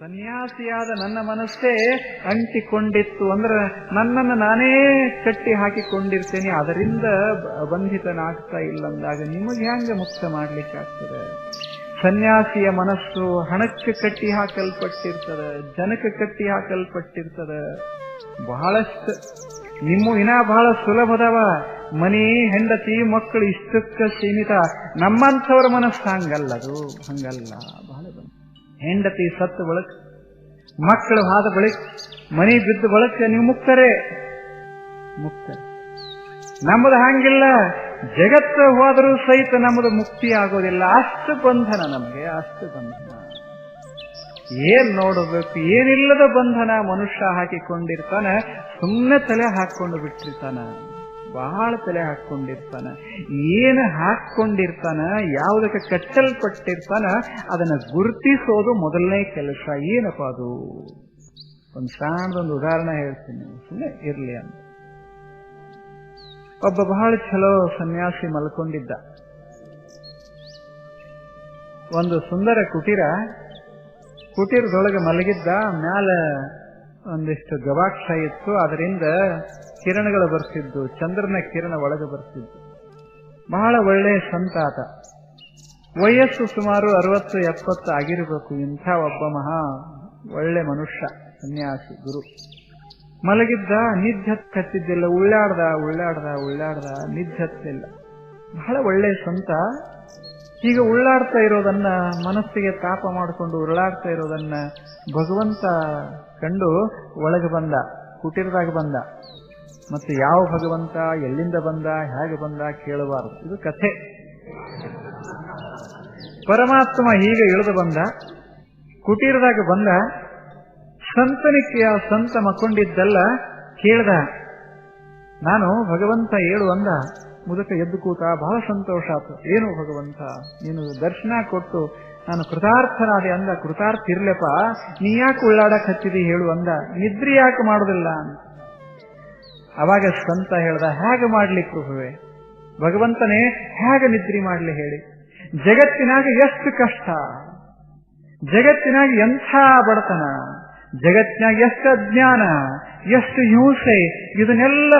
ಸನ್ಯಾಸಿಯಾದ ನನ್ನ ಮನಸ್ಸೇ ಅಂಟಿಕೊಂಡಿತ್ತು ಅಂದ್ರೆ ನನ್ನನ್ನು ನಾನೇ ಕಟ್ಟಿ ಹಾಕಿಕೊಂಡಿರ್ತೇನೆ. ಅದರಿಂದ ಬಂಧಿತನಾಗ್ತಾ ಇಲ್ಲಂದಾಗ ನಿಮಗೆ ಹ್ಯಾಂಗ ಮುಕ್ತ ಮಾಡ್ಲಿಕ್ಕಾಗ್ತದೆ? ಸನ್ಯಾಸಿಯ ಮನಸ್ಸು ಹಣಕ್ಕೆ ಕಟ್ಟಿ ಹಾಕಲ್ಪಟ್ಟಿರ್ತದೆ, ಜನಕ್ಕೆ ಕಟ್ಟಿ ಹಾಕಲ್ಪಟ್ಟಿರ್ತದೆ. ಬಹಳಷ್ಟು ನಿಮ್ಮ ಇನ್ನ ಬಹಳ ಸುಲಭದವ. ಮನಿ ಹೆಂಡತಿ ಮಕ್ಕಳು ಇಷ್ಟಕ್ಕೆ ಸೀಮಿತ. ನಮ್ಮಂಥವ್ರ ಮನಸ್ಸು ಹಂಗಲ್ಲದು ಹಂಗಲ್ಲ. ಬಹಳ ಬಂದು ಹೆಂಡತಿ ಸತ್ತು ಬಳಕ, ಮಕ್ಕಳು ಹಾದ ಬಳಿಕ, ಮನೆ ಬಿದ್ದ ಬಳಕ ನೀವು ಮುಕ್ತರೇ? ಮುಕ್ತರೆ. ನಮ್ಮದು ಹಂಗಿಲ್ಲ. ಜಗತ್ತು ಹೋದರೂ ಸಹಿತ ನಮ್ಮದು ಮುಕ್ತಿ ಆಗೋದಿಲ್ಲ. ಅಷ್ಟು ಬಂಧನ ನಮಗೆ, ಅಷ್ಟು ಬಂಧನ. ಏನ್ ನೋಡಬೇಕು? ಏನಿಲ್ಲದ ಬಂಧನ ಮನುಷ್ಯ ಹಾಕಿಕೊಂಡಿರ್ತಾನೆ ಸುಮ್ಮನೆ ತಲೆ ಹಾಕೊಂಡು ಬಿಟ್ಟಿರ್ತಾನ. ಬಹಳ ತಲೆ ಹಾಕೊಂಡಿರ್ತಾನ ಏನು ಹಾಕೊಂಡಿರ್ತಾನ ಯಾವುದಕ್ಕೆ ಕಟ್ಟಲ್ಪಟ್ಟಿರ್ತಾನ ಅದನ್ನ ಗುರುತಿಸೋದು ಮೊದಲನೇ ಕೆಲಸ. ಏನಪ್ಪ ಅದು? ಒಂದು ಸಣ್ಣದೊಂದು ಉದಾಹರಣೆ ಹೇಳ್ತೀನಿ. ಸುಮ್ಮನೆ ಇರಲಿ ಅಂತ. ಒಬ್ಬ ಬಹಳ ಚಲೋ ಸನ್ಯಾಸಿ ಮಲ್ಕೊಂಡಿದ್ದ. ಒಂದು ಸುಂದರ ಕುಟೀರ, ಕುಟೀರದೊಳಗೆ ಮಲಗಿದ್ದ. ಮ್ಯಾಲ ಒಂದಿಷ್ಟು ಗವಾಕ್ಷ ಇತ್ತು. ಅದರಿಂದ ಕಿರಣಗಳು ಬರ್ತಿದ್ದು, ಚಂದ್ರನ ಕಿರಣ ಒಳಗೆ ಬರ್ತಿದ್ದು. ಬಹಳ ಒಳ್ಳೆಯ ಸಂತಾತ. ವಯಸ್ಸು ಸುಮಾರು ಅರವತ್ತು, ಎಪ್ಪತ್ತು ಆಗಿರಬೇಕು, ಇಂಥ ಒಬ್ಬ ಮಹಾ ಒಳ್ಳೆ ಮನುಷ್ಯ, ಸನ್ಯಾಸಿ, ಗುರು. ಮಲಗಿದ್ದ ನಿದ್ಯತ್ ಕತ್ತಿದ್ದಿಲ್ಲ ಉಳ್ಳಾಡ್ದ ಉಳ್ಳಾಡ್ದ ಉಳ್ಳಾಡ್ದ ನಿದ್ಯತ್ತಿಲ್ಲ ಬಹಳ ಒಳ್ಳೆ ಸಂತ. ಈಗ ಉಳ್ಳಾಡ್ತಾ ಇರೋದನ್ನ, ಮನಸ್ಸಿಗೆ ತಾಪ ಮಾಡಿಕೊಂಡು ಉರುಳಾಡ್ತಾ ಇರೋದನ್ನ ಭಗವಂತ ಕಂಡು ಒಳಗೆ ಬಂದ ಕುಟೀರದಾಗ ಬಂದ. ಮತ್ತು ಯಾವ ಭಗವಂತ ಎಲ್ಲಿಂದ ಬಂದ, ಹೇಗೆ ಬಂದ ಕೇಳಬಾರದು. ಇದು ಕಥೆ. ಪರಮಾತ್ಮ ಹೀಗೆ ಇಳಿದು ಬಂದ, ಕುಟೀರದಾಗ ಬಂದ, ಸಂತನಿಕೆಯ ಸಂತ ಮಕ್ಕೊಂಡಿದ್ದೆಲ್ಲ ಕೇಳ್ದ, ನಾನು ಭಗವಂತ ಏಳು ಅಂದ, ಮುದಕ ಎದ್ದು ಕೂತ ಬಹಳ ಸಂತೋಷ ಆತು. ಏನು ಭಗವಂತ, ನೀನು ದರ್ಶನ ಕೊಟ್ಟು ನಾನು ಕೃತಾರ್ಥನಾದೆ ಅಂದ, ಕೃತಾರ್ಥ ಇರ್ಲಪ್ಪ, ನೀ ಯಾಕೆ ಉಳ್ಳಾಡಕ್ ಹಚ್ಚಿದಿ ಹೇಳು ಅಂದ. ನಿದ್ರೆ ಯಾಕೆ ಮಾಡುದಿಲ್ಲ ಅಂತ. ಅವಾಗ ಸಂತ ಹೇಳ್ದ, ಹೇಗೆ ಮಾಡಲಿ ಪ್ರಭುವೆ? ಭಗವಂತನೇ ಹೇಗೆ ನಿದ್ರಿ ಮಾಡ್ಲಿ ಹೇಳಿ? ಜಗತ್ತಿನಾಗ ಎಷ್ಟು ಕಷ್ಟ? ಜಗತ್ತಿನಾಗ ಎಂಥ ಬಡತನ? ಜಗತ್ತಿನಾಗ ಎಷ್ಟು ಅಜ್ಞಾನ? ಎಷ್ಟು ಹಿಂಸೆ? ಇದನ್ನೆಲ್ಲ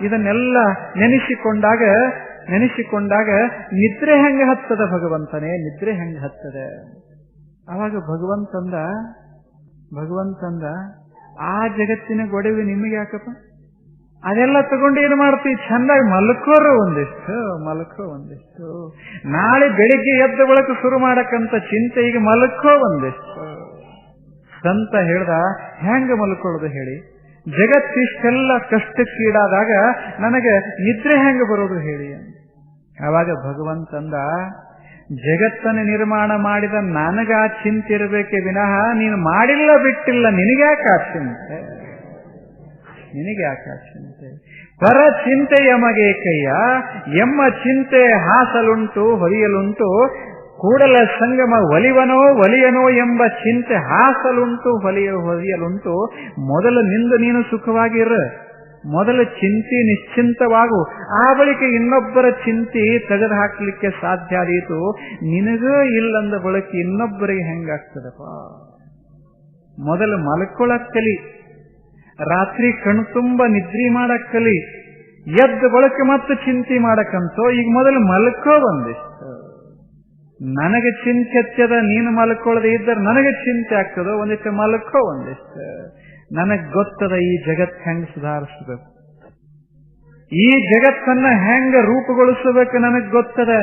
ಇದನ್ನೆಲ್ಲ ನೆನೆಸಿಕೊಂಡಾಗ ನೆನೆಸಿಕೊಂಡಾಗ ನಿದ್ರೆ ಹೆಂಗೆ ಹತ್ತದ ಭಗವಂತನೇ? ನಿದ್ರೆ ಹೆಂಗೆ ಹತ್ತದ? ಅವಾಗ ಭಗವಂತಂದ ಭಗವಂತಂದ ಆ ಜಗತ್ತಿನ ಗೊಡವೆ ನಿಮಗೆ ಯಾಕಪ್ಪ? ಅದೆಲ್ಲ ತಗೊಂಡು ಏನು ಮಾಡ್ತೀವಿ? ಚೆನ್ನಾಗಿ ಮಲ್ಕೋರು ಒಂದಿಷ್ಟು, ಮಲ್ಕೋ ಒಂದಿಷ್ಟು. ನಾಳೆ ಬೆಳಿಗ್ಗೆ ಎದ್ದ ಬಳಕ ಶುರು ಮಾಡಕ್ಕಂತ ಚಿಂತೆ ಈಗ ಮಲ್ಕೋ ಒಂದಿಷ್ಟು. ಸಂತ ಹೇಳ್ದ, ಹೆಂಗ ಮಲ್ಕೊಳ್ಳೋದು ಹೇಳಿ? ಜಗತ್ತಿಷ್ಟೆಲ್ಲ ಕಷ್ಟಕ್ಕೀಡಾದಾಗ ನನಗೆ ನಿದ್ರೆ ಹೆಂಗ ಬರೋದು ಹೇಳಿ? ಆವಾಗ ಭಗವಂತಂದ ಜಗತ್ತನ್ನು ನಿರ್ಮಾಣ ಮಾಡಿದ ನನಗ ಆ ಚಿಂತೆ ಇರಬೇಕೆ ವಿನಃ ನೀನು ಮಾಡಿಲ್ಲ ಬಿಟ್ಟಿಲ್ಲ, ನಿನಗ್ಯಾಕೆ ಆ ಚಿಂತೆ? ನಿನಗೆ ಯಾಕೆ ಚಿಂತೆ ಪರ ಚಿಂತೆ ಯಮಗೆ ಕೈಯ ಎಮ್ಮ ಚಿಂತೆ ಹಾಸಲುಂಟು, ಹೊಲಿಯಲುಂಟು, ಕೂಡಲ ಸಂಗಮ ಒಲಿವನೋ, ಒಲಿಯನೋ ಎಂಬ ಚಿಂತೆ ಹಾಸಲುಂಟು, ಹೊಲಿಯ, ಹೊಲಿಯಲುಂಟು, ಮೊದಲು ನಿಂದು ನೀನು ಸುಖವಾಗಿರ. ಮೊದಲು ಚಿಂತೆ ನಿಶ್ಚಿಂತವಾಗು. ಆ ಬಳಿಕ ಇನ್ನೊಬ್ಬರ ಚಿಂತೆ ತೆಗೆದು ಹಾಕ್ಲಿಕ್ಕೆ ಸಾಧ್ಯ ಆದೀತು. ನಿನಗೂ ಇಲ್ಲಂದ ಬಳಕೆ ಇನ್ನೊಬ್ಬರಿಗೆ ಹೆಂಗಾಗ್ತದಪ್ಪ? ಮೊದಲು ಮಲ್ಕೊಳಕ್ ಕಲಿ ರಾತ್ರಿ ಕಣ್ತುಂಬ ನಿದ್ರಿ ಮಾಡಕ್ ಕಲಿ ಎದ್ದ ಬಳಕ ಮತ್ತೆ ಚಿಂತೆ ಮಾಡಕ್ಕಂತೋ, ಈಗ ಮೊದಲು ಮಲ್ಕೋ ಬಂದಿಷ್ಟು ನನಗೆ ಚಿಂತೆ ಹಚ್ಚದ ನೀನು ಮಲ್ಕೊಳ್ಳದೆ ಇದ್ದರೆ ನನಗೆ ಚಿಂತೆ ಆಗ್ತದೋ ಒಂದಿಷ್ಟು ಮಲ್ಕೋ ಒಂದಿಷ್ಟು ನನಗ್ ಗೊತ್ತದ ಈ ಜಗತ್ ಹೆಂಗ್ ಸುಧಾರಿಸಬೇಕು. ಈ ಜಗತ್ತನ್ನ ಹೆಂಗ ರೂಪುಗೊಳಿಸಬೇಕು ನನಗ್ ಗೊತ್ತದ?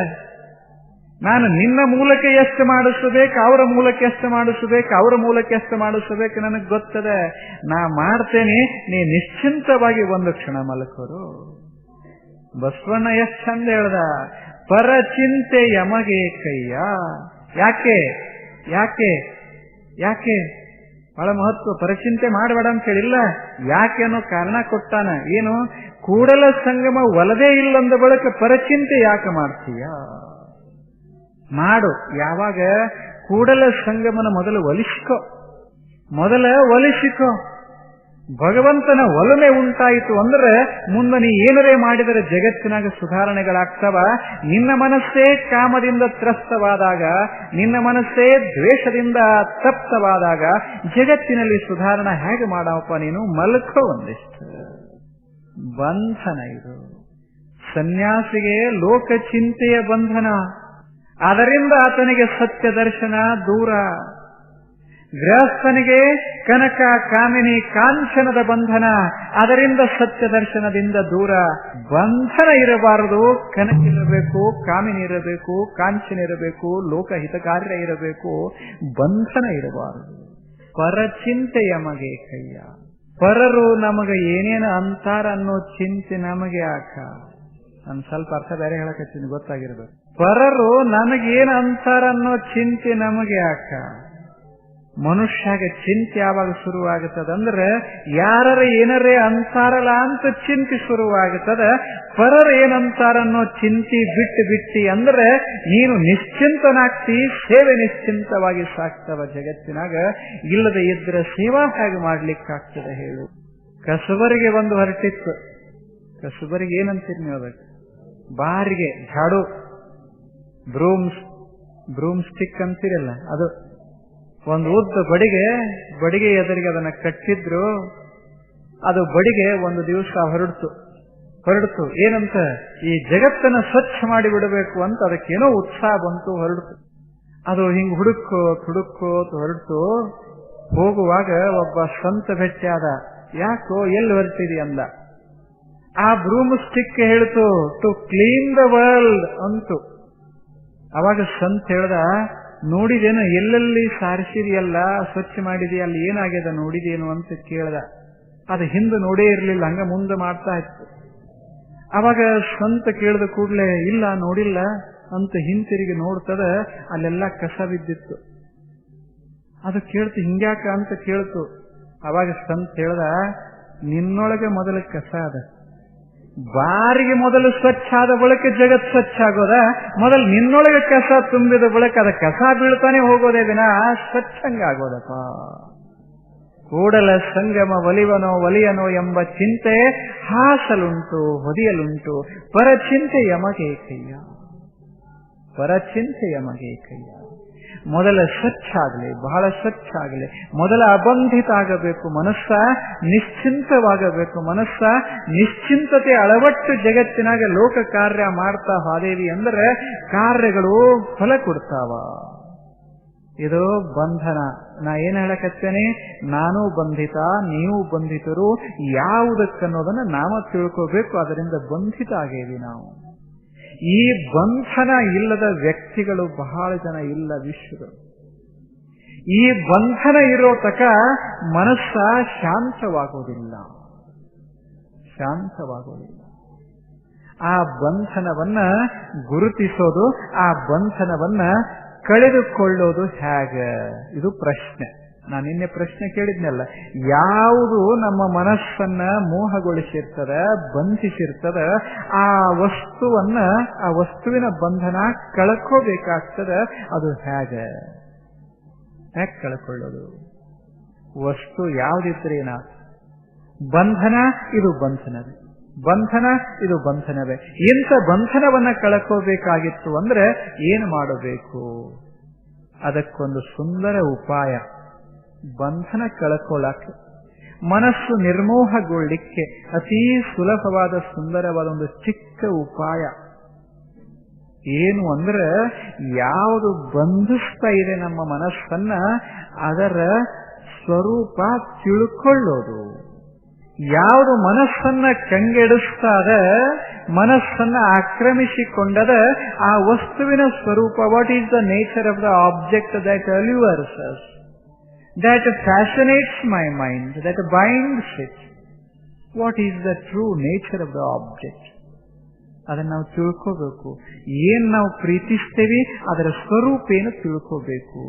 ನಾನು ನಿನ್ನ ಮೂಲಕ ಎಷ್ಟು ಮಾಡಿಸಬೇಕು ಅವರ ಮೂಲಕ ಎಷ್ಟು ಮಾಡಿಸಬೇಕು ಅವರ ಮೂಲಕ ಎಷ್ಟು ಮಾಡಿಸಬೇಕು ನನಗೆ ಗೊತ್ತದೆ. ನಾ ಮಾಡ್ತೇನೆ, ನೀ ನಿಶ್ಚಿಂತವಾಗಿ ಒಂದು ಕ್ಷಣ ಮಲಕರು. ಬಸವಣ್ಣ ಎಷ್ಟು ಚಂದ ಹೇಳ್ದ ಪರಚಿಂತೆ ಯಮಗೆ ಕೈಯ. ಯಾಕೆ? ಯಾಕೆ? ಯಾಕೆ? ಬಹಳ ಮಹತ್ವ. ಪರಚಿಂತೆ ಮಾಡಬೇಡ ಅಂತ ಹೇಳಿಲ್ಲ. ಯಾಕೆ ಅನ್ನೋ ಕಾರಣ ಕೊಟ್ಟಾನ. ಏನು? ಕೂಡಲ ಸಂಗಮ ಒಲದೇ ಇಲ್ಲಂದ ಬಳಕ ಪರಚಿಂತೆ ಯಾಕೆ ಮಾಡ್ತೀಯ? ಮಾಡು. ಯಾವಾಗ? ಕೂಡಲ ಸಂಗಮನ ಮೊದಲು ಒಲಿಸ್ಕೋ. ಮೊದಲ ಒಲಿಸಿಕೋ. ಭಗವಂತನ ಒಲಮೆ ಉಂಟಾಯಿತು ಅಂದ್ರೆ ಮುಂದೆ ನೀ ಏನರೇ ಮಾಡಿದರೆ ಜಗತ್ತಿನಾಗ ಸುಧಾರಣೆಗಳಾಗ್ತವ. ನಿನ್ನ ಮನಸ್ಸೇ ಕಾಮದಿಂದ ತ್ರಸ್ತವಾದಾಗ, ನಿನ್ನ ಮನಸ್ಸೇ ದ್ವೇಷದಿಂದ ತಪ್ತವಾದಾಗ ಜಗತ್ತಿನಲ್ಲಿ ಸುಧಾರಣೆ ಹೇಗೆ ಮಾಡಪ್ಪ ನೀನು? ಮಲ್ಕೋ ಒಂದಿಷ್ಟು. ಬಂಧನ ಇದು. ಸನ್ಯಾಸಿಗೆ ಲೋಕ ಚಿಂತೆಯ ಬಂಧನ. ಅದರಿಂದ ಆತನಿಗೆ ಸತ್ಯ ದರ್ಶನ ದೂರ. ಗೃಹಸ್ಥನಿಗೆ ಕನಕ ಕಾಮಿನಿ ಕಾಂಚನದ ಬಂಧನ ಅದರಿಂದ ಸತ್ಯ ದರ್ಶನದಿಂದ ದೂರ. ಬಂಧನ ಇರಬಾರದು, ಕನಕ ಇರಬೇಕು, ಕಾಮಿನಿ ಇರಬೇಕು, ಕಾಂಚನ ಇರಬೇಕು ಲೋಕ ಹಿತಕಾರ್ಯ ಇರಬೇಕು, ಬಂಧನ ಇರಬಾರದು. ಪರಚಿಂತೆ ಯಮಗೆ ಕೈಯ. ಪರರು ನಮಗೆ ಏನೇನು ಅಂತಾರ ಅನ್ನೋ ಚಿಂತೆ ನಮಗೆ ಯಾಕ ನಾನು ಸ್ವಲ್ಪ ಅರ್ಥ ಬೇರೆ ಹೇಳಕತ್ತೀನಿ ಗೊತ್ತಾಗಿರ್ಬೇಕು ಪರರು ನನಗೇನು ಅಂತಾರ ಅನ್ನೋ ಚಿಂತೆ ನಮಗೆ ಯಾಕ? ಮನುಷ್ಯಗೆ ಚಿಂತೆ ಯಾವಾಗ ಶುರುವಾಗುತ್ತದಂದ್ರೆ ಯಾರರ ಏನರೇ ಅಂತಾರಲ್ಲ ಅಂತ ಚಿಂತೆ ಶುರುವಾಗುತ್ತದ. ಪರರ ಏನಂತಾರನ್ನೋ ಚಿಂತೆ ಬಿಟ್ಟು ಬಿಟ್ಟಿ ಅಂದ್ರೆ, ನೀನು ನಿಶ್ಚಿಂತನಾಗ್ತಿ, ಸೇವೆ ನಿಶ್ಚಿಂತವಾಗಿ ಸಾಕ್ತವ ಜಗತ್ತಿನಾಗ. ಇಲ್ಲದೆ ಇದ್ರೆ ಸೇವಾ ಹೇಗೆ ಮಾಡ್ಲಿಕ್ಕಾಗ್ತದೆ ಹೇಳು. ಕಸಬರಿಗೆ ಒಂದು ಹೊರಟಿತ್ತು. ಕಸಬರಿಗೆ ಏನಂತೀರಿ ನೀವು ಅದಕ್ಕೆ? ಬಾರಿಗೆ ಝಾಡು ಬ್ರೂಮ್ಸ್ ಬ್ರೂಮ್ ಸ್ಟಿಕ್ ಅಂತಿರಲ್ಲ, ಅದು ಒಂದು ಉದ್ದ ಬಡಿಗೆ ಬಡಿಗೆ ಎದುರಿಗೆ ಅದನ್ನ ಕಟ್ಟಿದ್ರು, ಅದು ಬಡಿಗೆ ಒಂದು ದಿವಸ ಹೊರಡ್ತು. ಹೊರಡ್ತು. ಏನಂತ? ಈ ಜಗತ್ತನ್ನ ಸ್ವಚ್ಛ ಮಾಡಿ ಬಿಡಬೇಕು ಅಂತ ಅದಕ್ಕೇನೋ ಉತ್ಸಾಹ ಬಂತು, ಹೊರಡ್ತು. ಅದು ಹಿಂಗ್ ಹುಡುಕೋ ಹುಡುಕೋ ಹೊರಡ್ತು. ಹೋಗುವಾಗ ಒಬ್ಬ ಸ್ವಂತ ಭೆಟ್ಟಿಯಾದ ಯಾಕೋ ಎಲ್ಲಿ ಹೊರಟಿದಿ? ಅಂದ. ಆ ಬ್ರೂಮ್ ಸ್ಟಿಕ್ ಹೇಳ್ತು ಟು ಕ್ಲೀನ್ ದ ವರ್ಲ್ಡ್ ಅಂತು. ಅವಾಗ ಸಂತ ಹೇಳ್ದ, ನೋಡಿದೇನು, ಎಲ್ಲೆಲ್ಲಿ ಸಾರಿಸಿದೆಯಲ್ಲ, ಸ್ವಚ್ಛ ಮಾಡಿದೆಯಲ್ಲ ಅಲ್ಲಿ ಏನಾಗ್ಯದ, ನೋಡಿದೇನು, ಅಂತ ಕೇಳ್ದ. ಅದು ಹಿಂದೆ ನೋಡೇ ಇರಲಿಲ್ಲ, ಹಂಗ ಮುಂದೆ ಮಾಡ್ತಾ ಇತ್ತು. ಅವಾಗ ಸ್ವಂತ ಕೇಳಿದ ಕೂಡಲೇ, ಇಲ್ಲ, ನೋಡಿಲ್ಲ, ಅಂತ ಹಿಂತಿರುಗಿ ನೋಡ್ತದ, ಅಲ್ಲೆಲ್ಲ ಕಸ ಬಿದ್ದಿತ್ತು. ಅದು ಕೇಳ್ತು, ಹಿಂಗ್ಯಾಕ? ಅಂತ ಕೇಳ್ತು. ಅವಾಗ ಸಂತ ಹೇಳ್ದ, ನಿನ್ನೊಳಗೆ ಮೊದಲ ಕಸ ಅದ. ಬಾರಿಗೆ ಮೊದಲು ಸ್ವಚ್ಛ ಆದ ಬಳಿಕ ಜಗತ್ ಸ್ವಚ್ಛ ಆಗೋದ ಮೊದಲು ನಿನ್ನೊಳಗೆ ಕಸ ತುಂಬಿದ ಬಳಿಕ, ಅದ ಕಸ ಬೀಳ್ತಾನೆ ಹೋಗೋದೇ ದಿನ ಸ್ವಚ್ಛಂಗ ಆಗೋದಪ್ಪ ಕೂಡಲ ಸಂಗಮ ಒಲಿವನೋ ಒಲಿಯನೋ ಎಂಬ ಚಿಂತೆ ಹಾಸಲುಂಟು, ಹೊದಿಯಲುಂಟು ಪರಚಿಂತೆ ಯಮಗೆ ಕೈಯ ಪರಚಿಂತೆ ಯಮಗೆ ಕೈಯ ಮೊದಲ ಸ್ವಚ್ಛ ಆಗಲಿ ಬಹಳ ಸ್ವಚ್ಛ ಆಗಲಿ ಮೊದಲ ಅಬಂಧಿತ ಆಗಬೇಕು ಮನಸ್ಸ, ನಿಶ್ಚಿಂತವಾಗಬೇಕು ಮನಸ್ಸ, ನಿಶ್ಚಿಂತತೆ ಅಳವಟ್ಟು ಜಗತ್ತಿನಾಗ ಲೋಕ ಕಾರ್ಯ ಮಾಡ್ತಾ ಹಾದೇವಿ ಅಂದರೆ ಕಾರ್ಯಗಳು ಫಲ ಕೊಡ್ತಾವ. ಇದು ಬಂಧನ. ನಾ ಏನ್ ಹೇಳಕತ್ತೇನೆ? ನಾನು ಬಂಧಿತ, ನೀವು ಬಂಧಿತರು, ಯಾವುದಕ್ಕನ್ನೋದನ್ನ ನಾವ ತಿಳ್ಕೋಬೇಕು, ಅದರಿಂದ ಬಂಧಿತ ಆಗೇವಿ ನಾವು. ಈ ಬಂಧನ ಇಲ್ಲದ ವ್ಯಕ್ತಿಗಳು ಬಹಳ ಜನ ಇಲ್ಲ ವಿಶ್ವಗಳು. ಈ ಬಂಧನ ಇರೋ ತಕ ಮನಸ್ಸ ಶಾಂತವಾಗುವುದಿಲ್ಲ ಶಾಂತವಾಗುವುದಿಲ್ಲ ಆ ಬಂಧನವನ್ನ ಗುರುತಿಸೋದು, ಆ ಬಂಧನವನ್ನ ಕಳೆದುಕೊಳ್ಳೋದು ಹೇಗೆ? ಇದು ಪ್ರಶ್ನೆ. ನಾನು ನಿನ್ನೆ ಪ್ರಶ್ನೆ ಕೇಳಿದ್ನಲ್ಲ, ಯಾವುದು ನಮ್ಮ ಮನಸ್ಸನ್ನ ಮೋಹಗೊಳಿಸಿರ್ತದ, ಬಂಧಿಸಿರ್ತದ, ಆ ವಸ್ತುವನ್ನ, ಆ ವಸ್ತುವಿನ ಬಂಧನ ಕಳ್ಕೋಬೇಕಾಗ್ತದ, ಅದು ಹೇಗೆ? ಹೇಗೆ ಕಳ್ಕೊಳ್ಳೋದು? ವಸ್ತು ಯಾವುದಿದ್ರೆ ಏನ? ಬಂಧನ, ಇದು ಬಂಧನವೇ. ಬಂಧನ, ಇದು ಬಂಧನವೇ. ಇಂಥ ಬಂಧನವನ್ನ ಕಳ್ಕೋಬೇಕಾಗಿತ್ತು ಅಂದ್ರೆ ಏನು ಮಾಡಬೇಕು? ಅದಕ್ಕೊಂದು ಸುಂದರ ಉಪಾಯ. ಬಂಧನ ಕಳ್ಕೊಳ್ಳಕ್ಕೆ ಮನಸ್ಸು ನಿರ್ಮೋಹಗೊಳ್ಳಿಕ್ಕೆ ಅತೀ ಸುಲಭವಾದ ಸುಂದರವಾದ ಒಂದು ಚಿಕ್ಕ ಉಪಾಯ. ಏನು ಅಂದ್ರೆ, ಯಾವುದು ಬಂಧಿಸ್ತಾ ಇದೆ ನಮ್ಮ ಮನಸ್ಸನ್ನ, ಅದರ ಸ್ವರೂಪ ತಿಳ್ಕೊಳ್ಳೋದು. ಯಾವುದು ಮನಸ್ಸನ್ನ ಕಂಗೆಡಿಸ್ತಾದ ಮನಸ್ಸನ್ನ ಆಕ್ರಮಿಸಿಕೊಂಡದ, ಆ ವಸ್ತುವಿನ ಸ್ವರೂಪ what is the nature of the object that allures us that fascinates my mind, that binds it. What is the true nature of the object? ಅದನ್ನು ನಾವು ತಿಳ್ಕೋಬೇಕು ಏನ್ ನಾವು ಪ್ರೀತಿಸ್ತೇವೆ ಅದರ ಸ್ವರೂಪ ಏನು ತಿಳ್ಕೋಬೇಕು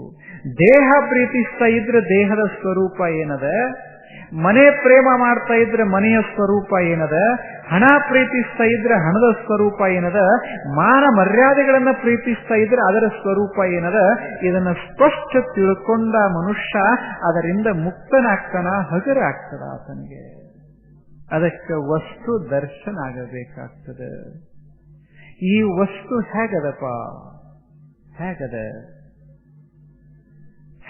ದೇಹ ಪ್ರೀತಿಸ್ತಾ ಇದ್ರೆ ದೇಹದ ಸ್ವರೂಪ ಏನದ ಮನೆ ಪ್ರೇಮ ಮಾಡ್ತಾ ಇದ್ರೆ ಮನೆಯ ಸ್ವರೂಪ ಏನದ? ಹಣ ಪ್ರೀತಿಸ್ತಾ ಇದ್ರೆ ಹಣದ ಸ್ವರೂಪ ಏನದ? ಮಾನ ಮರ್ಯಾದೆಗಳನ್ನ ಪ್ರೀತಿಸ್ತಾ ಇದ್ರೆ ಅದರ ಸ್ವರೂಪ ಏನದ? ಇದನ್ನ ಸ್ಪಷ್ಟ ತಿಳ್ಕೊಂಡ ಮನುಷ್ಯ ಅದರಿಂದ ಮುಕ್ತನಾಗ್ತಾನ ಹಗರಾಗ್ತದ ಆತನಿಗೆ. ಅದಕ್ಕೆ ವಸ್ತು ದರ್ಶನ ಆಗಬೇಕಾಗ್ತದೆ. ಈ ವಸ್ತು ಹೇಗದಪ್ಪ? ಹೇಗದ?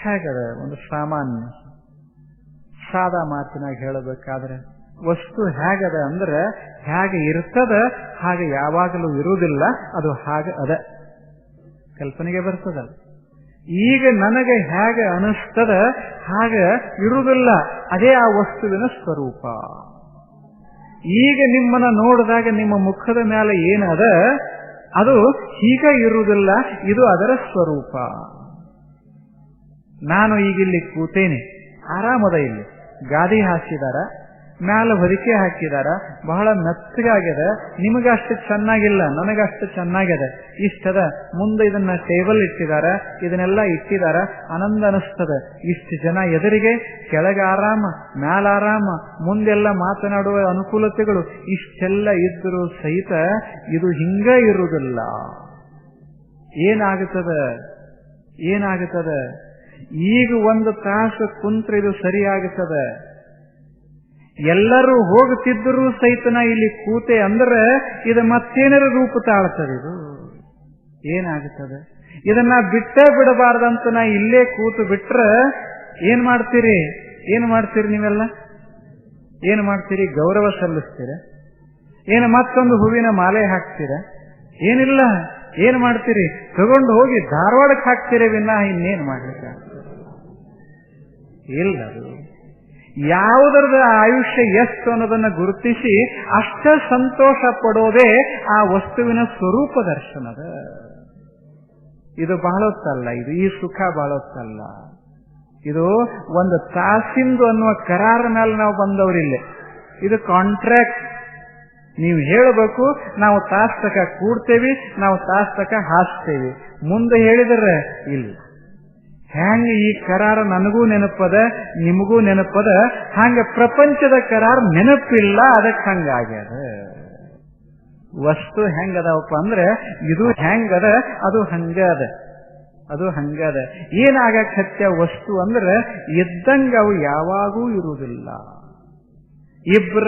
ಹೇಗದ? ಒಂದು ಸಾಮಾನ್ಯ ಸಾದಾ ಮಾತಿನಾಗ ಹೇಳಬೇಕಾದ್ರೆ, ವಸ್ತು ಹೇಗದ ಅಂದ್ರೆ, ಹೇಗೆ ಇರ್ತದ, ಹಾಗೆ ಯಾವಾಗಲೂ ಇರುವುದಿಲ್ಲ, ಅದು ಹಾಗೆ ಅದ. ಕಲ್ಪನೆಗೆ ಬರ್ತದ. ಈಗ ನನಗೆ ಹೇಗೆ ಅನಿಸ್ತದ, ಹಾಗೆ ಇರುವುದಿಲ್ಲ, ಅದೇ ಆ ವಸ್ತುವಿನ ಸ್ವರೂಪ. ಈಗ ನಿಮ್ಮನ್ನ ನೋಡಿದಾಗ ನಿಮ್ಮ ಮುಖದ ಮೇಲೆ ಏನದ, ಅದು ಹೀಗ ಇರುವುದಿಲ್ಲ, ಇದು ಅದರ ಸ್ವರೂಪ. ನಾನು ಈಗ ಇಲ್ಲಿ ಕೂತೇನೆ. ಆರಾಮದ ಇಲ್ಲಿ. ಗಾದಿ ಹಾಸಿದಾರ ಮ್ಯಾಲ ಹೊದಿಕೆ ಹಾಕಿದಾರ, ಬಹಳ ಮೆತ್ತಗಾಗ್ಯದ ನಿಮಗಷ್ಟು ಚೆನ್ನಾಗಿಲ್ಲ, ನನಗಷ್ಟು ಚೆನ್ನಾಗ್ಯದ. ಇಷ್ಟದ, ಮುಂದೆ ಇದನ್ನ ಟೇಬಲ್ ಇಟ್ಟಿದಾರ, ಇದನ್ನೆಲ್ಲ ಇಟ್ಟಿದಾರ, ಆನಂದ ಅನಿಸ್ತದ. ಇಷ್ಟು ಜನ ಎದುರಿಗೆ, ಕೆಳಗೆ ಆರಾಮ, ಮ್ಯಾಲ ಆರಾಮ, ಮುಂದೆಲ್ಲ ಮಾತನಾಡುವ ಅನುಕೂಲತೆಗಳು ಇಷ್ಟೆಲ್ಲ ಇದ್ದರೂ ಸಹಿತ ಇದು ಹಿಂಗ ಇರುವುದಿಲ್ಲ. ಏನಾಗುತ್ತದ? ಏನಾಗುತ್ತದ? ಈಗ ಒಂದು ತಾಸು ಕುಂತ್ರ ಇದು ಸರಿಯಾಗುತ್ತದ. ಎಲ್ಲರೂ ಹೋಗುತ್ತಿದ್ದರೂ ಸಹಿತನ ಇಲ್ಲಿ ಕೂತೆ ಅಂದ್ರೆ ಇದು ಮತ್ತೇನರ ರೂಪ ತಾಳ್ತದೆ ಇದು? ಏನಾಗುತ್ತದೆ? ಇದನ್ನ ಬಿಟ್ಟೇ ಬಿಡಬಾರ್ದಂತ ನಾ ಇಲ್ಲೇ ಕೂತು ಬಿಟ್ರೆ ಏನ್ ಮಾಡ್ತೀರಿ? ಏನ್ ಮಾಡ್ತೀರಿ ನೀವೆಲ್ಲ? ಏನ್ ಮಾಡ್ತೀರಿ? ಗೌರವ ಸಲ್ಲಿಸ್ತೀರ? ಏನು ಮತ್ತೊಂದು ಹೂವಿನ ಮಾಲೆ ಹಾಕ್ತೀರ? ಏನಿಲ್ಲ. ಏನ್ ಮಾಡ್ತೀರಿ? ತಗೊಂಡು ಹೋಗಿ ಧಾರವಾಡಕ್ಕೆ ಹಾಕ್ತೀರಿ ವಿನ್ನ ಇನ್ನೇನ್ ಮಾಡ್ಲಿಕ್ಕೆ ಅದು ಯಾವುದರದ ಆಯುಷ್ಯ ಎಷ್ಟು ಅನ್ನೋದನ್ನ ಗುರುತಿಸಿ ಅಷ್ಟ ಸಂತೋಷ ಪಡೋದೇ ಆ ವಸ್ತುವಿನ ಸ್ವರೂಪ ದರ್ಶನದ. ಇದು ಬಾಳೋತ್ತಲ್ಲ, ಇದು ಈ ಸುಖ ಬಾಳೋತ್ತಲ್ಲ. ಇದು ಒಂದು ತಾಸಿಂದು ಅನ್ನುವ ಕರಾರ ಮೇಲೆ ನಾವು ಬಂದವರಿಲ್ಲ ಇದು ಕಾಂಟ್ರಾಕ್ಟ್ ನೀವು ಹೇಳಬೇಕು, ನಾವು ತಾಸ್ತಕ ಕೂಡ್ತೇವಿ, ನಾವು ತಾಸ್ತಕ ಹಾಸ್ತೇವಿ. ಮುಂದೆ ಹೇಳಿದರೆ ಇಲ್ಲ. ಹ್ಯಾಂಗ ಈ ಕರಾರ ನನಗೂ ನೆನಪದ, ನಿಮಗೂ ನೆನಪದ ಹಂಗ ಪ್ರಪಂಚದ ಕರಾರ ನೆನಪಿಲ್ಲ, ಅದಕ್ಕೆ ಹಂಗಾಗ್ಯದ. ವಸ್ತು ಹೆಂಗದವಪ್ಪ ಅಂದ್ರೆ, ಇದು ಹೆಂಗದ, ಅದು ಹಂಗ ಅದ ಅದು ಹಂಗದ. ಏನಾಗಕ್ ಹತ್ಯ ವಸ್ತು ಅಂದ್ರೆ, ಇದ್ದಂಗ ಅವು ಯಾವಾಗೂ ಇರುವುದಿಲ್ಲ. ಇಬ್ಬರ